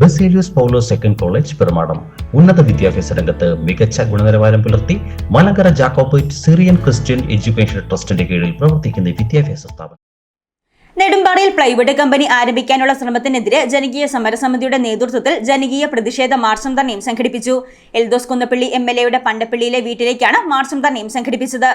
Baselios Paulose second college Perumadam ഉന്നത വിദ്യാഭ്യാസ രംഗത്ത് മികച്ച ഗുണനിലവാരം പുലർത്തി Malankara Jacobite Syrian Christian education ട്രസ്റ്റിന്റെ കീഴിൽ പ്രവർത്തിക്കുന്ന വിദ്യാഭ്യാസ സ്ഥാപനം. നെടുമ്പാടിയിൽ പ്ലൈവുഡ് കമ്പനി ആരംഭിക്കാനുള്ള ശ്രമത്തിനെതിരെ ജനകീയ സമരസമിതിയുടെ നേതൃത്വത്തിൽ ജനകീയ പ്രതിഷേധ മാർച്ചും ധർണയും സംഘടിപ്പിച്ചു. എൽദോസ് കുന്നപ്പള്ളി എം എൽ എയുടെ പണ്ടപ്പള്ളിയിലെ വീട്ടിലേക്കാണ് മാർച്ചും സംഘടിപ്പിച്ചത്.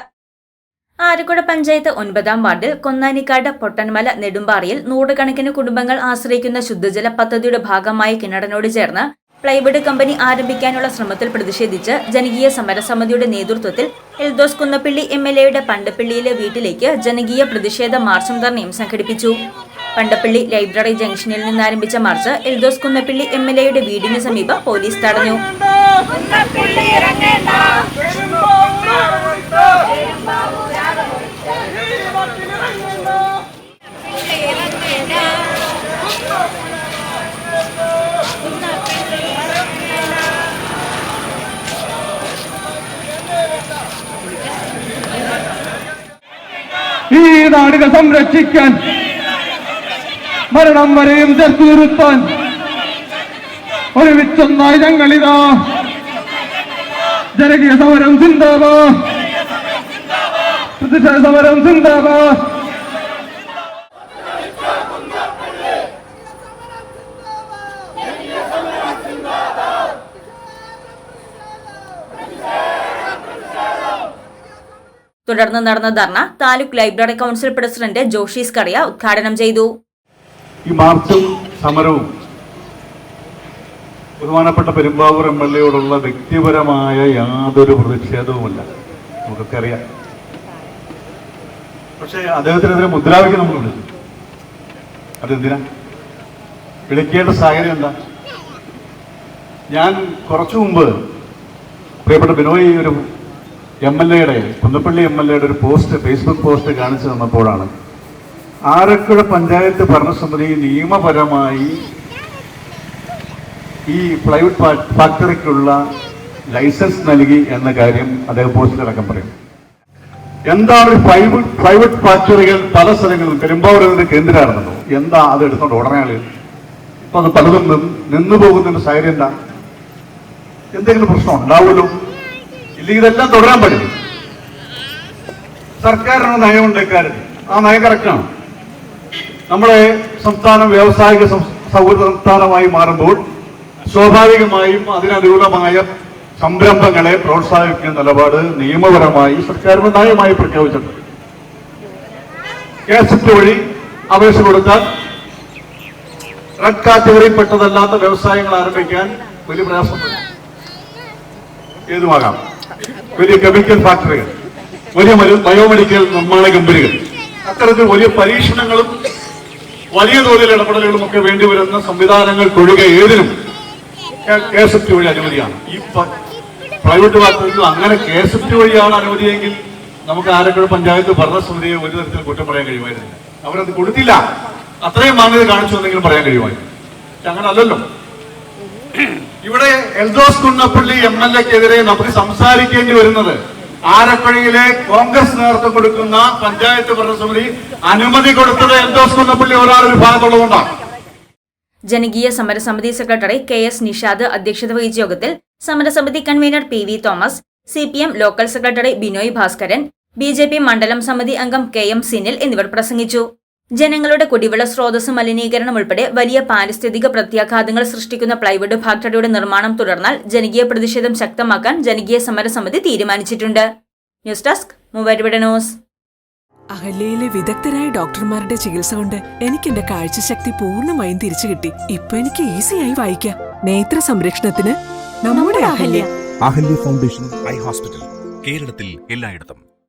ആരക്കുഴ പഞ്ചായത്ത് ഒൻപതാം വാർഡിൽ കൊന്നാനിക്കാട് പൊട്ടൻമല നെടുമ്പാറയിൽ നൂറുകണക്കിന് കുടുംബങ്ങൾ ആശ്രയിക്കുന്ന ശുദ്ധജല പദ്ധതിയുടെ ഭാഗമായി കിണറിനോട് ചേർന്ന് പ്ലൈവുഡ് കമ്പനി ആരംഭിക്കാനുള്ള ശ്രമത്തിൽ പ്രതിഷേധിച്ച് ജനകീയ സമരസമിതിയുടെ നേതൃത്വത്തിൽ എൽദോസ് കുന്നപ്പിള്ളി എം എൽ എയുടെ പണ്ടപ്പള്ളിയിലെ വീട്ടിലേക്ക് ജനകീയ പ്രതിഷേധ മാർച്ചും ധർണയും സംഘടിപ്പിച്ചു. പണ്ടപ്പള്ളി ലൈബ്രറി ജംഗ്ഷനിൽ നിന്ന് ആരംഭിച്ച march Eldhose Kunnappilly M L എയുടെ വീടിന് സമീപം പോലീസ് തടഞ്ഞു. ഈ നാടിനെ സംരക്ഷിക്കാൻ മരണം വരെയും ചേർത്ത് നിർത്താൻ ഒരുമിച്ചൊന്നായി ഞങ്ങളിതാ. ജനകീയ സമരം സിന്ദാബാ പ്രതിഷേധ സമരം സിന്ദാബാ തുടർന്ന് നടന്ന dharna taluk library council president Joshis Kariya ഉദ്ഘാടനം ചെയ്തു. ഈ മാർച്ചും സമരവും ബഹുമാനപ്പെട്ട പെരുമ്പാവൂർ എം എൽ എയോടുള്ള വ്യക്തിപരമായ യാതൊരു പ്രതിഷേധവുമില്ല. നമുക്കൊക്കെ അറിയാം പക്ഷേ അദ്ദേഹത്തിനെതിരെ മുദ്രാവാക്യം നമ്മൾ വിളിച്ചു. അതെന്തിനാ? വിളിക്കേണ്ട സാഹചര്യം എന്താ? ഞാൻ കുറച്ചു മുമ്പ് പ്രിയപ്പെട്ട ബിനോയ് ഒരു എം എൽ എയുടെ കുന്നപ്പള്ളി എം എൽ എയുടെ ഒരു പോസ്റ്റ് ഫേസ്ബുക്ക് പോസ്റ്റ് കാണിച്ചു തന്നപ്പോഴാണ്. ആരക്കുഴ പഞ്ചായത്ത് ഭരണസമിതി നിയമപരമായി ഈ പ്ലൈവുഡ് ഫാക്ടറിക്കുള്ള ലൈസൻസ് നൽകി എന്ന കാര്യം അദ്ദേഹം പോസ്റ്റിലടക്കം പറയും. എന്താണ് പ്ലൈവുഡ് പ്ലൈവുഡ് ഫാക്ടറികൾ പല സ്ഥലങ്ങളിലും പെരുമ്പാവൂരിന്റെ കേന്ദ്രമാണെന്നോ? എന്താ അത് എടുത്തോണ്ട് ഉടനെ ഇപ്പൊ അത് പലതും നിന്നു പോകുന്നതിന്റെ സാഹചര്യം എന്താ? എന്തെങ്കിലും പ്രശ്നം ഉണ്ടാവുമല്ലോ? ഇല്ലെങ്കിൽ ഇതെല്ലാം തുടരാൻ പറ്റില്ല സർക്കാരിന് നയമുണ്ട് ആ നയം കറക്റ്റാണ് നമ്മുടെ സംസ്ഥാനം വ്യാവസായിക സൗഹൃദ സംസ്ഥാനമായി മാറുമ്പോൾ സ്വാഭാവികമായും അതിനനുകൂലമായ സംരംഭങ്ങളെ പ്രോത്സാഹിപ്പിക്കുന്ന നിലപാട് നിയമപരമായി സർക്കാരിന് നയമായി പ്രഖ്യാപിച്ചിട്ടുണ്ട്. കേസറ്റ് വഴി അപേക്ഷ കൊടുത്താൽ റെഡ് കാറ്റഗറിയിൽപ്പെട്ടതല്ലാത്ത വ്യവസായങ്ങൾ ആരംഭിക്കാൻ വലിയ പ്രയാസമുണ്ട്. ഏതുമാകാം? വലിയ കെമിക്കൽ ഫാക്ടറികൾ വലിയ ബയോമെഡിക്കൽ നിർമ്മാണ കമ്പനികൾ അത്തരത്തിൽ വലിയ പരീക്ഷണങ്ങളും വലിയ തോതിൽ ഇടപെടലുകളും ഒക്കെ വേണ്ടിവരുന്ന സംവിധാനങ്ങൾക്കൊഴികെ ഏതിനും കെ എസ് എഫ് ടി വഴി അനുമതിയാണ്. ഈ പ്രൈവറ്റ് ഫാക്ടറികൾ അങ്ങനെ കെ എസ് എഫ് ടി വഴിയാണ് അനുമതിയെങ്കിൽ നമുക്ക് ആരക്കുഴ പഞ്ചായത്ത് ഭരണസമിതിയെ ഒരു തരത്തിൽ കുറ്റം പറയാൻ കഴിയുമായിരുന്നില്ല. അവരത് കൊടുത്തില്ല. അത്രയും മാന്യത കാണിച്ചു എന്നെങ്കിലും പറയാൻ കഴിയുമായിരുന്നു. അങ്ങനെ അല്ലല്ലോ ഇവിടെ എൽദോസ് കുന്നപ്പള്ളി എം എൽ എക്കെതിരെ നമുക്ക് സംസാരിക്കേണ്ടി വരുന്നത്. ആലപ്പുഴയിലെ കോൺഗ്രസ് നേതൃത്വം കൊടുക്കുന്ന പഞ്ചായത്ത് ഭരണസമിതി അനുമതി കൊടുത്തത് എൽദോസ് കുന്നപ്പള്ളി ഒരാൾ ഒരു ഭാഗത്തുള്ളതുകൊണ്ടാണ് ജനകീയ സമരസമിതി സെക്രട്ടറി കെ എസ് നിഷാദ് അധ്യക്ഷത വഹിച്ച യോഗത്തിൽ സമരസമിതി convener P V Thomas C P M local secretary Binoy Bhaskaran B J P മണ്ഡലം സമിതി അംഗം കെ എം സിനിൽ എന്നിവർ പ്രസംഗിച്ചു. ജനങ്ങളുടെ കുടിവെള്ള സ്രോതസ് മലിനീകരണം ഉൾപ്പെടെ വലിയ പാരിസ്ഥിതിക പ്രത്യാഘാതങ്ങൾ സൃഷ്ടിക്കുന്ന പ്ലൈവുഡ് ഫാക്ടറിയുടെ നിർമ്മാണം തുടർന്നാൽ ജനകീയ പ്രതിഷേധം ശക്തമാക്കാൻ ജനകീയ സമരസമിതി തീരുമാനിച്ചിട്ടുണ്ട്. News desk Muvattupuzha news. അഹല്യയിലെ വിദഗ്ധരായ ഡോക്ടർമാരുടെ ചികിത്സ കൊണ്ട് എനിക്ക് എന്റെ കാഴ്ചശക്തി പൂർണമായും തിരിച്ചു കിട്ടി. ഇപ്പൊ എനിക്ക് ഈസിയായി വായിക്കാം. നേത്ര സംരക്ഷണത്തിന് നമ്മുടെ Ahalya. Ahalya foundation eye hospital കേരളത്തിൽ എല്ലായിടത്തും.